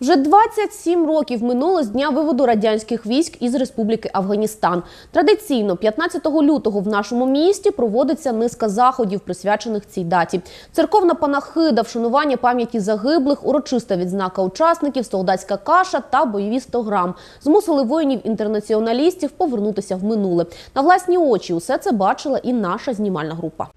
Вже 27 років минуло з дня виводу радянських військ із Республіки Афганістан. Традиційно 15 лютого в нашому місті проводиться низка заходів, присвячених цій даті. Церковна панахида, вшанування пам'яті загиблих, урочиста відзнака учасників, солдатська каша та бойові 100 грам змусили воїнів-інтернаціоналістів повернутися в минуле. На власні очі усе це бачила і наша знімальна група.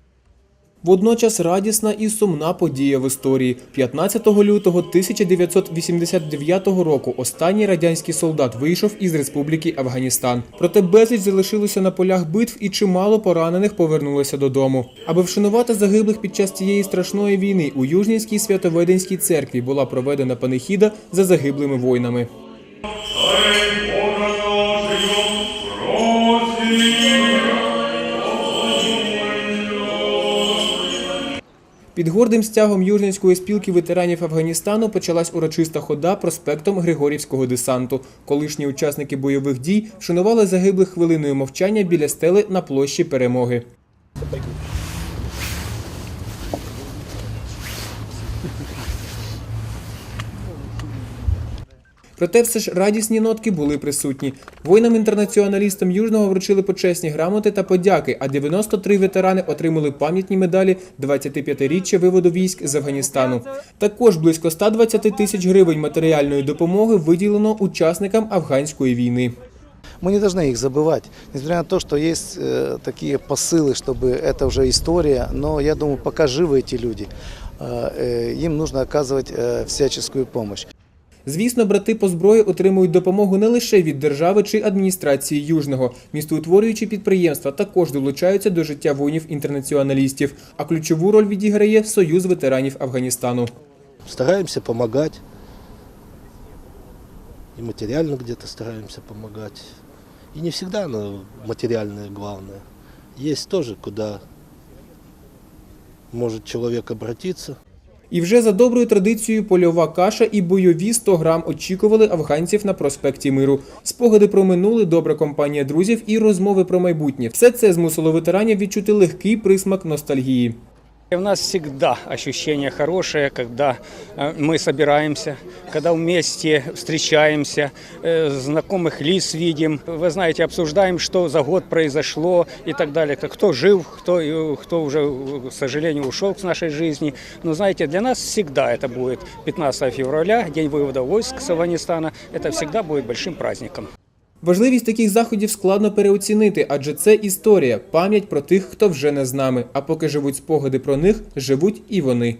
Водночас радісна і сумна подія в історії. 15 лютого 1989 року останній радянський солдат вийшов із Республіки Афганістан. Проте безліч залишилося на полях битв і чимало поранених повернулося додому. Аби вшанувати загиблих під час цієї страшної війни у Южнівській святоведенській церкві була проведена панихіда за загиблими воїнами. Під гордим стягом Южненської спілки ветеранів Афганістану почалась урочиста хода проспектом Григорівського десанту. Колишні учасники бойових дій вшанували загиблих хвилиною мовчання біля стели на площі перемоги. Проте все ж радісні нотки були присутні. Воїнам-інтернаціоналістам Южного вручили почесні грамоти та подяки, а 93 ветерани отримали пам'ятні медалі 25-річчя виводу військ з Афганістану. Також близько 120 тисяч гривень матеріальної допомоги виділено учасникам афганської війни. Мы не должны их забывать, несмотря на то, что есть э, такие посылы, чтобы это уже история, но я думаю, пока живы эти люди, э, э, им нужно оказывать э, всяческую помощь. Звісно, брати по зброї отримують допомогу не лише від держави чи адміністрації Южного. Містоутворюючі підприємства також долучаються до життя воїнів-інтернаціоналістів, а ключову роль відіграє Союз ветеранів Афганістану. стараемся помогать. И материально где-то стараемся помогать. Не всегда оно материальное главное. Есть тоже, куда может человек обратиться. І вже за доброю традицією польова каша і бойові 100 грам очікували афганців на проспекті Миру. Спогади про минуле, добра компанія друзів і розмови про майбутнє. Все це змусило ветеранів відчути легкий присмак ностальгії. У нас всегда ощущение хорошее, когда э, мы собираемся, когда вместе встречаемся, э, знакомых лиц видим. Вы знаете, обсуждаем, что за год произошло и так далее. Кто жив, кто, кто уже, э, к сожалению, ушел с нашей жизни. Но знаете, для нас всегда это будет 15 февраля, день вывода войск с Афганистана. Это всегда будет большим праздником. Важливість таких заходів складно переоцінити, адже це історія, пам'ять про тих, хто вже не з нами. А поки живуть спогади про них, живуть і вони.